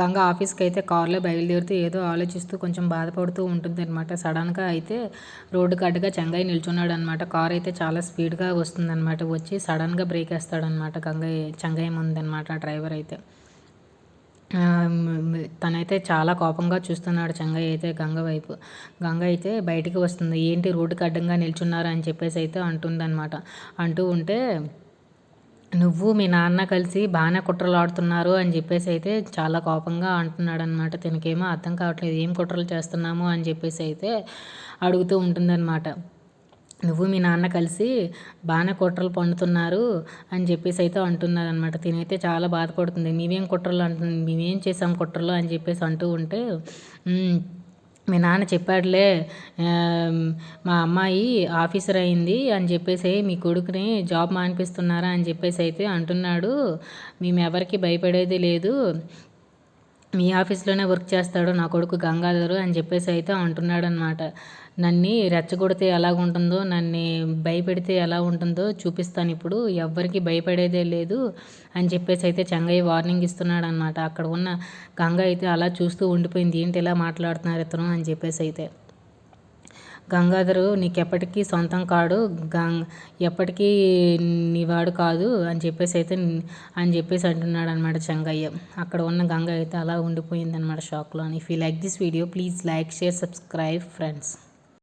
గంగ ఆఫీస్కి అయితే కార్లో బయలుదేరుతూ ఏదో ఆలోచిస్తూ కొంచెం బాధపడుతూ ఉంటుంది అనమాట సడన్గా అయితే రోడ్డుకి అడ్డుగా చెంగయ్య నిల్చున్నాడు అనమాట కార్ అయితే చాలా స్పీడ్గా వస్తుందన్నమాట. వచ్చి సడన్గా బ్రేక్ వేస్తాడనమాట గంగయ్య చెంగయ్య ముందనమాట డ్రైవర్ అయితే. తనైతే చాలా కోపంగా చూస్తున్నాడు చెంగయ్య అయితే గంగ వైపు. గంగ అయితే బయటికి వస్తుంది. ఏంటి రోడ్డుకి అడ్డంగా నిల్చున్నారు అని చెప్పేసి అయితే అంటుందన్నమాట. అంటూ ఉంటే నువ్వు మీ నాన్న కలిసి బాగానే కుట్రలు ఆడుతున్నారు అని చెప్పేసి అయితే చాలా కోపంగా అంటున్నాడు అనమాట తనకేమో అర్థం కావట్లేదు ఏం కుట్రలు చేస్తున్నాము అని చెప్పేసి అయితే అడుగుతూ ఉంటుందన్నమాట. నువ్వు మీ నాన్న కలిసి బాగానే కుట్రలు పండుతున్నారు అని చెప్పేసి అయితే అంటున్నారు అనమాట తినైతే చాలా బాధపడుతుంది. మేమేం కుట్రలు అంటు మేమేం చేసాం కుట్రలు అని చెప్పేసి అంటూ ఉంటే మీ నాన్న చెప్పాడులే మా అమ్మాయి ఆఫీసర్ అయింది అని చెప్పేసి మీ కొడుకుని జాబ్ మానిపిస్తున్నారా అని చెప్పేసి అయితే అంటున్నాడు. మేము ఎవరికి భయపడేది లేదు. మీ ఆఫీస్లోనే వర్క్ చేస్తాడు నా కొడుకు గంగాధరు అని చెప్పేసి అయితే అంటున్నాడనమాట. నన్ని నన్ను రెచ్చగొడితే ఎలా ఉంటుందో నన్ను భయపెడితే ఎలా ఉంటుందో చూపిస్తాను ఇప్పుడు. ఎవ్వరికి భయపడేదే లేదు అని చెప్పేసి అయితే చెంగయ్య వార్నింగ్ ఇస్తున్నాడు అనమాట అక్కడ ఉన్న గంగ అయితే అలా చూస్తూ ఉండిపోయింది. ఏంటి ఇలా మాట్లాడుతున్నారు ఇతను అని చెప్పేసి అయితే. గంగాధరు నీకెప్పటికీ సొంతం కాడు గం ఎప్పటికీ నీవాడు కాదు అని చెప్పేసి అయితే అని చెప్పేసి అంటున్నాడు అనమాట చెంగయ్య. అక్కడ ఉన్న గంగ అయితే అలా ఉండిపోయింది అనమాట షాక్లో if you like this video please like share subscribe friends